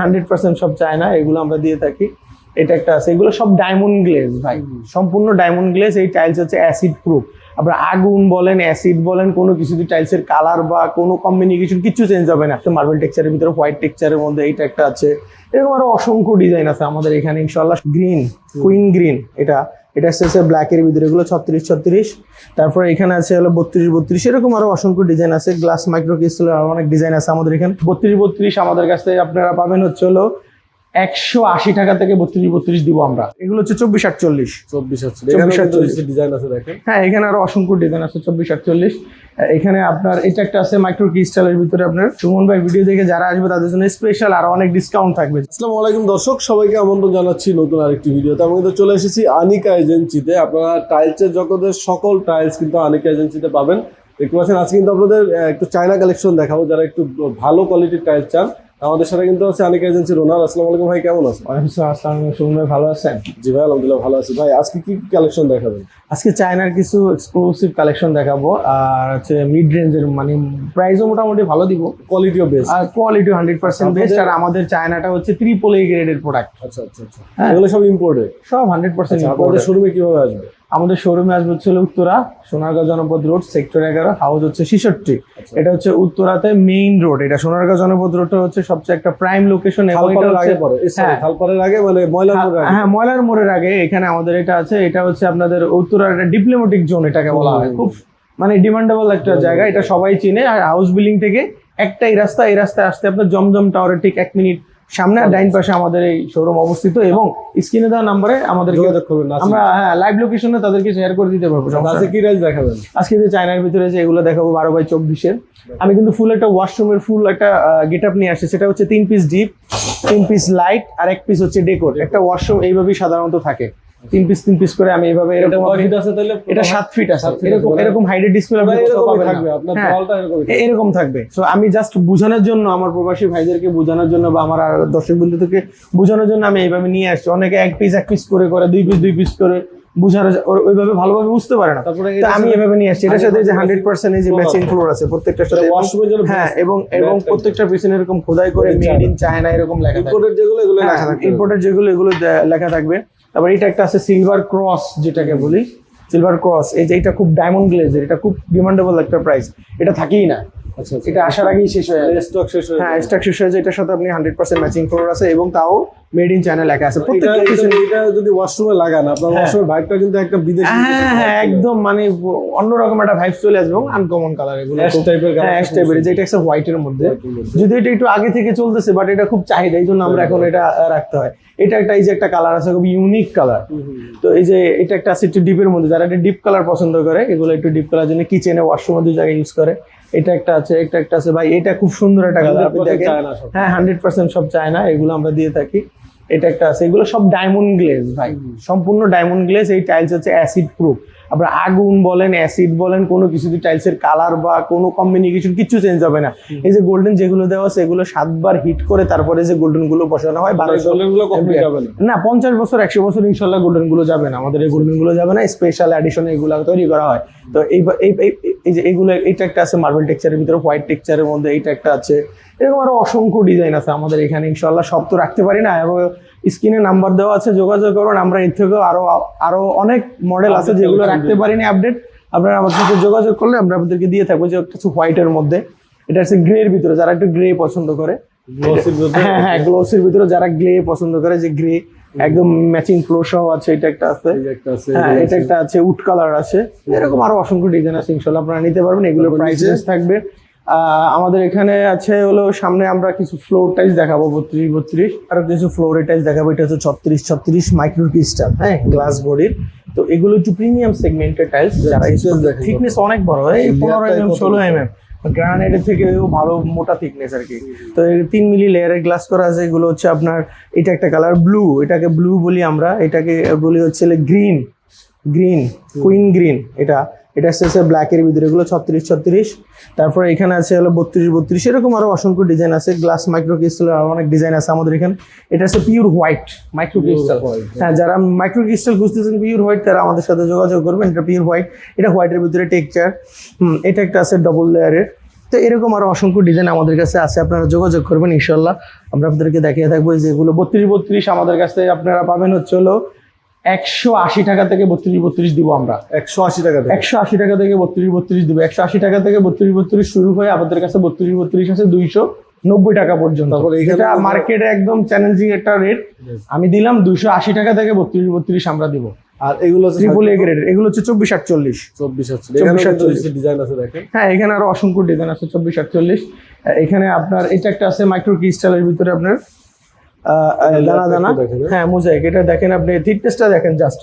Hundred percent সব চায় না এগুলো আমরা দিয়ে থাকি। এটা একটা আছে। এগুলো সব ডায়মন্ড গ্লেস ভাই। সম্পূর্ণ ডায়মন্ড গ্লেস এই টাইলস হচ্ছে অ্যাসিড প্রুফ আপনার আগুন বলেন অ্যাসিড বলেন কোনো কিছু টাইলসের কালার বা কোনো কম্বিনিকেশন কিছু চেঞ্জ হবে না। একটা মার্বেল টেক্সচারের ভিতরে হোয়াইট টেক্সচারের মধ্যে এইটা একটা আছে। এরকম আরও অসংখ্য ডিজাইন আছে আমাদের এখানে ইনশাল্লাহ গ্রিন কুইন গ্রিন এটা। এটা হচ্ছে ব্ল্যাকের ভিতরে এগুলো ছত্রিশ ছত্রিশ। তারপরে এখানে আছে হলো বত্রিশ বত্রিশ। এরকম আরও অসংখ্য ডিজাইন আছে। গ্লাস মাইক্রো ক্রিস্টালের আরও অনেক ডিজাইন আছে আমাদের এখানে। বত্রিশ বত্রিশ আমাদের কাছ থেকে আপনারা পাবেন হচ্ছে হলো একশো আশি টাকা থেকে বত্রিশ বত্রিশ দিব আমরা। এগুলো হচ্ছে চব্বিশ আটচল্লিশ। চব্বিশ আটচল্লিশ। ডিজাইন আছে দেখেন। হ্যাঁ এখানে আরও অসংখ্য ডিজাইন আছে চব্বিশ আটচল্লিশ। এখানে আপনার এটা একটা আছে মাইক্রো ক্রিস্টালের ভিতরে আপনার। সুমন ভাই ভিডিও দেখে যারা আসবে, তাদের জন্য স্পেশাল আর অনেক ডিসকাউন্ট থাকবে। আসসালামু আলাইকুম দর্শক, সবাইকে আমন্ত্রণ জানাচ্ছি নতুন আরেকটি ভিডিওতে। আমি কিন্তু চলে এসেছি আনিকা এজেন্সিতে। আপনারা টাইলসের জগতের সকল টাইলস কিন্তু আনিকা এজেন্সিতে পাবেন। দেখতে পাচ্ছেন, আজকে কিন্তু আপনাদের একটু চায়না কালেকশন দেখাবো। যারা একটু ভালো কোয়ালিটির টাইলস চান আমাদের সাথে কিন্তু আছে আনিকা এজেন্সির ওনার আসসালামু আলাইকুম ভাই কেমন আছেন? ওয়ালাইকুম আসসালাম সুমন ভাই ভালো আছেন? জি ভাই আলহামদুলিল্লাহ ভালো আছি। ভাই আজকে কি কালেকশন দেখাবেন? আজকে চায়নার কিছু এক্সক্লুসিভ কালেকশন দেখাবো আর হচ্ছে মিড রেঞ্জের মানে প্রাইসও মোটামুটি ভালো দিব। কোয়ালিটিও বেস্ট আর কোয়ালিটি হান্ড্রেড পার্সেন্ট বেস্ট আর আমাদের চায়নাটা হচ্ছে ত্রিপল এ গ্রেডের প্রোডাক্ট আচ্ছা আচ্ছা আচ্ছা। হ্যাঁ। এগুলো সব ইম্পোর্টেড সব হান্ড্রেড পার্সেন্ট আপনাদের শোরুমে কীভাবে আসবে? আমাদের শোরুমে আসবে হচ্ছে উত্তরা সোনারগাঁও জনপদ রোড সেক্টর এগারো হাউস হচ্ছে ছিষট্টি। আচ্ছা। এটা হচ্ছে উত্তরাতে মেইন রোড এটা সোনারগাঁও জনপদ রোডটা হচ্ছে সবচেয়ে একটা প্রাইম লোকেশন এবং এটা হচ্ছে হ্যাঁ। আগে মানে ময়লার মোড়ের আগে? হ্যাঁ ময়লার মোড়ের আগে এখানে আমাদের এটা আছে এটা হচ্ছে আপনাদের উত্তরার একটা ডিপ্লোমেটিক জোন এটাকে বলা হয়। খুব মানে ডিমান্ডেবল একটা জায়গা এটা সবাই চিনে আর হাউস বিল্ডিং থেকে একটাই রাস্তা এই রাস্তায় আসতে আপনার জমজম টাওয়ারের ঠিক এক মিনিট সামনে ডাইন পাশে আমাদের এই শোরুম অবস্থিত এবং স্ক্রিনে দেওয়া নাম্বারে আমাদের। আমরা হ্যাঁ লাইভ লোকেশনে তাদেরকে শেয়ার করে দিতে পারব আজকে কি দেখাবেন। আজকে যে চায়নার ভিতরে যে এগুলো দেখাবো বারো বাই চব্বিশের। আমি কিন্তু ফুল একটা ওয়াশরুমের ফুল একটা গেট আপ নিয়ে আসছি। সেটা হচ্ছে তিন পিস ডিপ তিন পিস লাইট আর এক পিস হচ্ছে ডেকোর একটা ওয়াশরুম এইভাবেই সাধারণত থাকে। তিন পিস তিন পিস করে আমি এইভাবে এটা এরকম এটা সাত ফিট আছে। এরকম এরকম হাইডের ডিসপ্লে মানে আপনি কোথাও পাবেন থাকবে না। আপনার হ্যাঁ, থাকবে। এরকম থাকবে। সো আমি জাস্ট বোঝানোর জন্য আমার প্রবাসী ভাইদেরকে বোঝানোর জন্য বা আমার দর্শক বন্ধুদেরকে বোঝানোর জন্য আমি এইভাবে নিয়ে আসছি। অনেকে এক পিস এক পিস করে করে দুই পিস দুই পিস করে বোঝানো ওইভাবে ভালোভাবে বুঝতে পারে না। তারপরে আমি এভাবে নিয়ে আসছি। এটার সাথে যে হান্ড্রেড পার্সেন্ট যে ম্যাচিং আছে। ফ্লোর আছে প্রত্যেকটার সাথে এবং- ওয়াশরুমের জন্য হ্যাঁ এবং এবং প্রত্যেকটা পিছনে এরকম খোদাই করে মেড ইন চায়না এরকম লেখা থাকে। ইম্পোর্টেড যেগুলো এগুলো হ্যাঁ, লেখা থাকবে। ইম্পোর্টের যেগুলো এগুলো লেখা থাকবে। তারপর এটা একটা আছে সিলভার ক্রস যেটাকে বলি। সিলভার ক্রস এই যে এটা খুব ডায়মন্ড গ্লেজের এটা খুব ডিমান্ডেবল একটা প্রাইস এটা থাকেই না। আচ্ছা আচ্ছা। এটা আসার আগেই শেষ হয়ে যায়। স্টক শেষ হয়ে হ্যাঁ। স্টক শেষ হয়ে যায় এটার সাথে আপনি হান্ড্রেড পার্সেন্ট ম্যাচিং ফ্লোর আছে এবং তাও মেড ইন চায়না লেখা আছে। এটা প্রত্যেকটা এটা- পিছনে এটা যদি ওয়াশরুমে লাগান আপনার ওয়াশরুমের ভাইবটা কিন্তু একটা বিদেশি হ্যাঁ হ্যাঁ একদম মানে অন্যরকম একটা ভাইব চলে আসবে এবং আনকমন কালার এগুলো এর colour হ্যাঁ অ্যাশ টাইপের যেটা একটা হোয়াইটের মধ্যে। এর মধ্যে। যদি এটা একটু আগে থেকে চলতেছে বাট এটা খুব চাহিদা এই জন্য আমরা এখন এটা রাখতে হয়। এটা একটা এই যে একটা কালার আছে খুব ইউনিক কালার তো এই যে এটা একটা আছে একটু ডিপের মধ্যে যারা একটা ডিপ কালার পছন্দ করে এগুলো একটু ডিপ কালার জন্য কিচেনে ওয়াশরুমে দুই জায়গায় ইউজ করে। এটা একটা আছে এটা একটা আছে ভাই এটা খুব সুন্দর একটা কালার আপনি দেখেন। হ্যাঁ হান্ড্রেড পার্সেন্ট সব চায় না এগুলো আমরা দিয়ে থাকি। এটা একটা আছে। এগুলো সব ডায়মন্ড গ্লেজ ভাই। সম্পূর্ণ ডায়মন্ড গ্লেজ এই টাইলস হচ্ছে অ্যাসিড প্রুফ আপনার আগুন বলেন অ্যাসিড বলেন কোনো কিছু টাইলসের কালার বা কোনো কম্বিনিকেশন কিছু চেঞ্জ হবে না। এই যে গোল্ডেন যেগুলো দেওয়া আছে এগুলো সাতবার হিট করে তারপরে যে গোল্ডেনগুলো বসানো হয় বারোশো না। পঞ্চাশ বছর একশো বছর ইনশাল্লাহ গোল্ডেনগুলো যাবে না। আমাদের এই গোল্ডেনগুলো যাবে না স্পেশাল এডিশন এগুলো তৈরি করা হয়। তো এই এই এই- এই যে এগুলো এইটা একটা আছে মার্বেল টেক্সচারের ভিতরে হোয়াইট টেক্সচারের মধ্যে এইটা একটা আছে। এরকম আরও অসংখ্য ডিজাইন আছে আমাদের এখানে ইনশাল্লাহ সব তো রাখতে পারি না এবং স্ক্রিনে নাম্বার দেওয়া আছে যোগাযোগ করুন আমরা এর থেকেও আরও আরও অনেক মডেল আছে যেগুলো রাখতে পারিনি আপডেট আপনারা আমার সাথে যোগাযোগ করলে আমরা আপনাদেরকে দিয়ে থাকব যে কিছু হোয়াইটের মধ্যে। এটা হচ্ছে গ্রে এর ভিতরে যারা একটু গ্রে পছন্দ করে। গ্লসির ভিতরে? হ্যাঁ হ্যাঁ গ্লোসের ভিতরে যারা গ্রে পছন্দ করে যে গ্রে একদম ম্যাচিং ফ্লো সহ আছে এটা একটা আছে। যে একটা আছে হ্যাঁ এটা একটা আছে উড কালার আছে। এরকম আরও অসংখ্য ডিজাইন আছে ইনশাল্লাহ আপনারা নিতে পারবেন এগুলো তারপর প্রাইস থাকবে। আমাদের এখানে আছে হলো সামনে আমরা কিছু ফ্লোর টাইলস দেখাবো বত্রিশ বত্রিশ। আর কিছু ফ্লোরের টাইলস দেখাবো এটা হচ্ছে ছত্রিশ ছত্রিশ মাইক্রো ক্রিস্টাল হ্যাঁ গ্লাস বডির তো এগুলো একটু প্রিমিয়াম সেগমেন্টের টাইলস যারা থিকনেস অনেক বড় Layer পনেরো টাই এম ষোলো এম এম গ্রানাইটের থেকে ভালো মোটা থিকনেস আর কি। তো তিন মিলি লেয়ারের গ্লাস করা আছে এগুলো হচ্ছে আপনার এটা একটা কালার ব্লু এটাকে ব্লু বলি আমরা এটাকে বলি হচ্ছে গ্রিন গ্রিন কুইন গ্রিন এটা। এটা হচ্ছে ব্ল্যাকের ভিতরে এগুলো ছত্রিশ ছত্রিশ। তারপরে এখানে আছে হলো বত্রিশ বত্রিশ। এরকম আরও অসংখ্য ডিজাইন আছে। গ্লাস মাইক্রো ক্রিস্টালের আরও অনেক ডিজাইন আছে আমাদের এখানে। এটা হচ্ছে পিওর হোয়াইট মাইক্রো ক্রিস্টাল হ্যাঁ যারা মাইক্রো ক্রিস্টাল খুঁজতেছেন পিওর হোয়াইট তারা আমাদের সাথে যোগাযোগ করবেন। এটা পিওর হোয়াইট এটা হোয়াইটের ভিতরে টেক্সচার হুম এটা একটা আছে ডবল লেয়ারের তো এরকম আরও অসংখ্য ডিজাইন আমাদের কাছে আছে। আপনারা যোগাযোগ করবেন ইনশাল্লাহ আমরা আপনাদেরকে দেখিয়ে থাকব যেগুলো বত্রিশ বত্রিশ। আমাদের কাছে আপনারা পাবেন হচ্ছে হলো একশো আশি টাকা থেকে বত্রিশ বত্রিশ দিব আমরা। একশো আশি টাকা থেকে। একশো আশি টাকা থেকে বত্রিশ বত্রিশ দিব। একশো আশি টাকা থেকে বত্রিশ বত্রিশ শুরু হয়ে আমাদের কাছে বত্রিশ বত্রিশ আছে দুইশো নব্বই টাকা পর্যন্ত। এটা মার্কেটে একদম চ্যালেঞ্জিং একটা রেট আমি দিলাম দুইশো আশি টাকা থেকে বত্রিশ বত্রিশ আমরা দিব। আর এগুলো ট্রিপল এ গ্রেড এগুলো হচ্ছে চব্বিশ আটচল্লিশ। চব্বিশ আটচল্লিশ। ডিজাইন আছে দেখেন। হ্যাঁ এখানে আরও অসংখ্য ডিজাইন আছে চব্বিশ আটচল্লিশ। এখানে আপনার এটা একটা আছে মাইক্রো ক্রিস্টালের ভিতরে আপনার দানা দানা? হ্যাঁ। হ্যাঁ মোজাইক এটা দেখেন আপনি থিকনেসটা দেখেন জাস্ট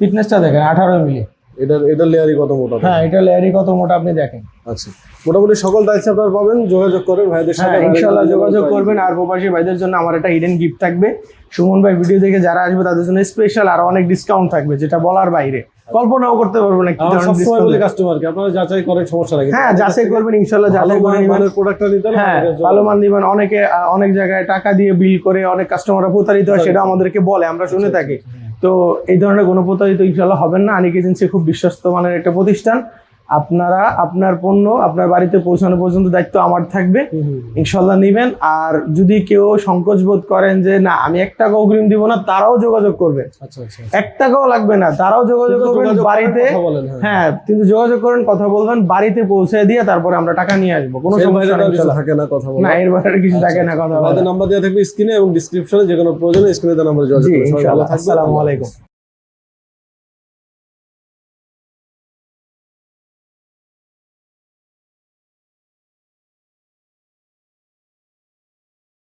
থিকনেসটা দেখেন আঠারো মিলি। এটার এটার লেয়ারই কত মোটা? হ্যাঁ এটা লেয়ারি কত মোটা আপনি দেখেন। আচ্ছা। মোটামুটি সকল টাইলস আপনারা পাবেন যোগাযোগ করেন ভাইদের সাথে হ্যাঁ ইনশাল্লাহ যোগাযোগ যোগাযোগ করবেন আর প্রবাসী ভাইদের জন্য আমার একটা হিডেন গিফট থাকবে। সুমন ভাই ভিডিও দেখে যারা আসবে তাদের জন্য স্পেশাল আর অনেক ডিসকাউন্ট থাকবে যেটা বলার বাইরে। কল্পনাও করতে পারব না কি ধরনের বলি। কাস্টমারকে আপনারা যাচাই করেন সমস্যা লাগে। হ্যাঁ যাচাই করবেন ইনশাল্লাহ ভালো যাচাই করে নিবেন। প্রোডাক্টটা নিতে হলে হ্যাঁ ভালো মান দিবেন অনেকে অনেক জায়গায় টাকা দিয়ে বিল করে অনেক কাস্টমাররা প্রতারিত হয় সেটা আমাদেরকে বলে আমরা শুনে থাকি। তো এই ধরনের কোনো প্রতারিত ইনশাল্লাহ হবেন না। আনিক এজেন্সি খুব বিশ্বস্ত মানের একটা প্রতিষ্ঠান। আপনারা আপনার পণ্য আপনার বাড়িতে পৌঁছানো পর্যন্ত দায়িত্ব আমার থাকবে। ইনশাল্লাহ নিবেন। আর যদি কেউ সংকোচ বোধ করেন যে না আমি এক টাকাও অগ্রিম দিব না তারাও যোগাযোগ করবে আচ্ছা আচ্ছা এক টাকাও লাগবে না তারাও যোগাযোগ করবেন বাড়িতে। হ্যাঁ। হ্যাঁ কিন্তু যোগাযোগ করেন কথা বলবেন বাড়িতে পৌঁছে দিয়ে তারপরে আমরা টাকা নিয়ে আসব। কোনো সমস্যা। থাকে না কথা না এর বাইরে কিছু থাকে না কথা নাম্বার দেওয়া থাকবে স্ক্রিনে এবং ডিসক্রিপশনে যে কোনো প্রয়োজনে স্ক্রিনে নাম্বারে যোগাযোগ আসসালামু আলাইকুম।